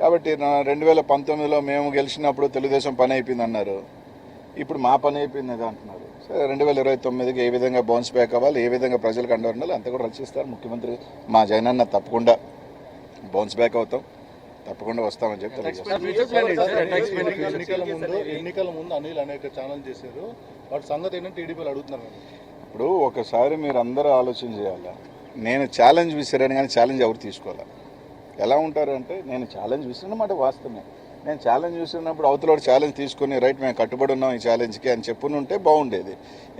కాబట్టి రెండు వేల పంతొమ్మిదిలో మేము గెలిచినప్పుడు తెలుగుదేశం పని అయిపోయింది అన్నారు ఇప్పుడు మా పని అయిపోయింది అది అంటున్నారు. సరే రెండు వేల ఇరవై తొమ్మిదికి ఏ విధంగా బౌన్స్ బ్యాక్ అవ్వాలి ఏ విధంగా ప్రజలకు అండ ఉండాలి అంతా కూడా రచిస్తారు. ముఖ్యమంత్రి మా జగనన్న తప్పకుండా బౌన్స్ బ్యాక్ అవుతాం. తప్పకుండా వస్తామని చెప్పి ఎన్నికల ముందు ఎన్నికల ముందు అనిల్ అనేక ఛానల్ చేశారు. వాటి సంగతి ఏంటంటే టీడీపీలు అడుగుతున్నారు. ఇప్పుడు ఒకసారి మీరు అందరూ ఆలోచన చేయాలా? నేను ఛాలెంజ్ విసిరాను కానీ ఛాలెంజ్ ఎవరు తీసుకోవాలా? ఎలా ఉంటారు అంటే నేను ఛాలెంజ్ విసిరినమాట వాస్తవమే. నేను ఛాలెంజ్ చూసినప్పుడు అవతలవాడు ఛాలెంజ్ తీసుకుని రైట్ మేము కట్టుబడి ఉన్నాం ఈ ఛాలెంజ్కి అని చెప్పుని ఉంటే బాగుండేది.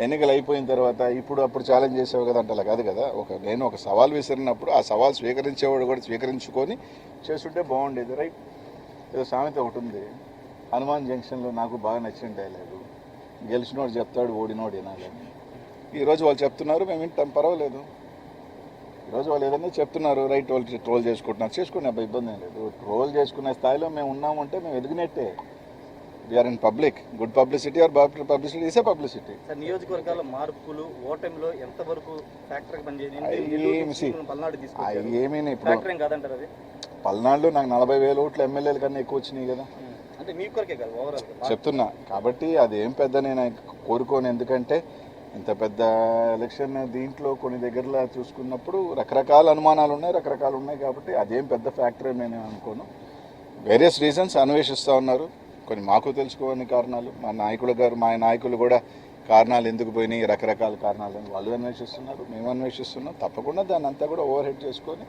ఎన్నికలు అయిపోయిన తర్వాత ఇప్పుడు అప్పుడు ఛాలెంజ్ చేసేవి కదా అంటే అలా కాదు కదా. ఒక నేను ఒక సవాల్ విసిరినప్పుడు ఆ సవాల్ స్వీకరించేవాడు కూడా స్వీకరించుకొని చేస్తుంటే బాగుండేది. రైట్ ఏదో సామెత ఒకటి ఉంది. హనుమాన్ జంక్షన్లో నాకు బాగా నచ్చిన డైలాగు గెలిచినోడు చెప్తాడు ఓడినోడు వినాలని ఈరోజు వాళ్ళు చెప్తున్నారు మేము వింటాం పర్వాలేదు. ఈరోజు వాళ్ళు ఏదైనా చెప్తున్నారు రైట్ వాళ్ళు ట్రోల్ చేసుకుంటున్నారు. చేసుకునే అబ్బాయి ఇబ్బంది లేదు. ట్రోల్ చేసుకునే స్థాయిలో మేము ఉన్నామంటే మేము ఎదిగినట్టే. We're in public good publicity or publicity is publicity sir నియోజకవర్గాల మార్పులు ఓటమిలో ఎంతవరకు ఫ్యాక్టర్ పనిచేయదు అయ్యి ఏమి see, పల్నాడు తీసుకొచ్చారు. ఏమీ ఇప్పుడు. కాదంటారు అది? పల్నాడులో నాకు నలభై వేల ఓట్లు ఎమ్మెల్యేల కన్నా ఎక్కువ వచ్చినాయి కదా. అంటే మీ కొరకే కాదు ఓవరాల్ చెప్తున్నా. కాబట్టి అదేం పెద్ద నేను కోరుకోను. ఎందుకంటే ఇంత పెద్ద ఎలక్షన్ దీంట్లో కొన్ని దగ్గరలో చూసుకున్నప్పుడు రకరకాల అనుమానాలు ఉన్నాయి రకరకాలు ఉన్నాయి కాబట్టి అదేం పెద్ద ఫ్యాక్టరీ నేను అనుకోను. వేరియస్ రీజన్స్ అన్వేషిస్తూ ఉన్నారు. కొన్ని మాకు తెలుసుకోని కారణాలు మా నాయకుల గారు మా నాయకులు కూడా కారణాలు ఎందుకు పోయినాయి రకరకాల కారణాలు అని వాళ్ళు అన్వేషిస్తున్నారు మేము అన్వేషిస్తున్నాం. తప్పకుండా దాన్ని అంతా కూడా ఓవర్ హెడ్ చేసుకొని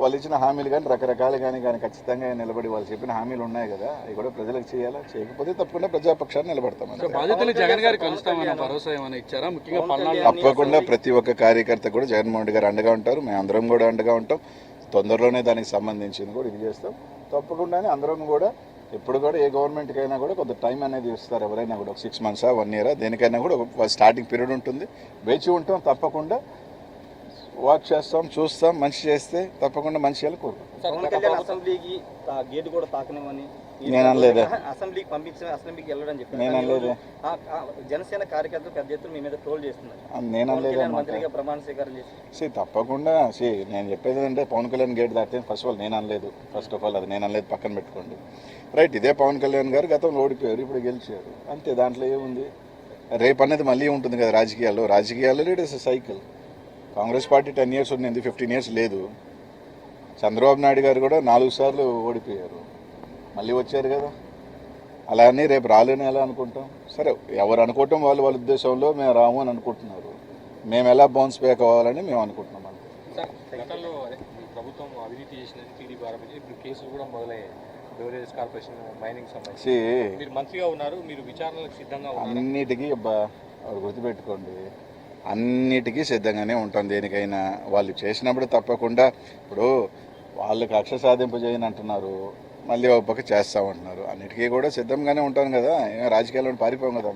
వాళ్ళు ఇచ్చిన హామీలు కానీ రకరకాలు కానీ కానీ ఖచ్చితంగా నిలబడి వాళ్ళు చెప్పిన హామీలు ఉన్నాయి కదా అవి కూడా ప్రజలకు చేయాలా? చేయకపోతే తప్పకుండా ప్రజాపక్షాన్ని నిలబడతాం. బాధితులు జగన్ గారు కలుస్తామన్న భరోసా ఏమైనా ఇచ్చారా? ముఖ్యంగా పల్నాడు తప్పకుండా ప్రతి ఒక్క కార్యకర్త కూడా జగన్మోహన్ రెడ్డి గారు అండగా ఉంటారు మేము అందరం కూడా అండగా ఉంటాం. తొందరలోనే దానికి సంబంధించింది కూడా ఇది చేస్తాం. తప్పకుండానే అందరం కూడా ఎప్పుడు కూడా ఏ గవర్నమెంట్కి అయినా కూడా కొంత టైం అనేది ఇస్తారు ఎవరైనా కూడా. ఒక సిక్స్ మంత్సా వన్ ఇయరా దేనికైనా కూడా ఒక స్టార్టింగ్ పీరియడ్ ఉంటుంది. వేచి ఉంటాం తప్పకుండా. వాక్ చేస్తాం చూస్తాం మంచి చేస్తే తప్పకుండా మంచి చేయాలి కోరుకుంటాం పవన్ కళ్యాణ్ అసెంబ్లీకి ఆ గేట్ కూడా తాకనివ్వని నేను అనలేదే. అసెంబ్లీకి పంపించిన అసెంబ్లీకి వెళ్ళడం చెప్పారు. నేను అనలేదే. జనసేన కార్యకర్తలు పెద్ద ఎత్తున మీ మీద ట్రోల్ చేస్తున్నారు. నేను అనలేదన్నమాట మంత్రిగా ప్రమాణ స్వీకారం చేసి. సి తప్పకుండా. సి నేను చెప్పేది అంటే పవన్ కళ్యాణ్ గేట్ దాటితే ఫస్ట్ ఆఫ్ ఆల్ నేను అనలేదు. ఫస్ట్ ఆఫ్ ఆల్ అది నేను అనలేదు పక్కన పెట్టుకోండి. రైట్ ఇదే పవన్ కళ్యాణ్ గారు గతంలో ఓడిపోయారు ఇప్పుడు గెలిచారు. అంతే దాంట్లో ఏముంది? రేపు అనేది మళ్ళీ ఉంటుంది కదా రాజకీయాల్లో. రాజకీయాల్లో it is cycle Congress party ten years ఉంది ఫిఫ్టీన్ ఇయర్స్ లేదు? చంద్రబాబు నాయుడు గారు కూడా నాలుగు సార్లు ఓడిపోయారు. మళ్ళీ వచ్చారు కదా. అలా అని రేపు రాలేని ఎలా అనుకుంటాం? సరే ఎవరు అనుకోవటం వాళ్ళు వాళ్ళ ఉద్దేశంలో మేము రాము అని అనుకుంటున్నారు. మేము ఎలా బౌన్స్ బ్యాక్ అవ్వాలని మేము అనుకుంటున్నాం ప్రభుత్వం అవినీతి ఇప్పుడు కేసులు కూడా మొదలయ్యాయి. బెవరేజెస్ కార్పొరేషన్ మైనింగ్ సంబంధించి. సి మీరు మంత్రిగా ఉన్నారు మీరు విచారణలకు సిద్ధంగా ఉన్నారు. అన్నిటికీ గుర్తుపెట్టుకోండి. అన్నిటికీ సిద్ధంగానే ఉంటాం దేనికైనా. వాళ్ళు చేసినప్పుడు తప్పకుండా ఇప్పుడు వాళ్ళు కక్ష సాధింపు చేయని అంటున్నారు. మళ్ళీ ఒక పక్క చేస్తామంటున్నారు. అన్నిటికీ కూడా సిద్ధంగానే ఉంటాం కదా. ఏం రాజకీయాల్లో పారిపోం కదా.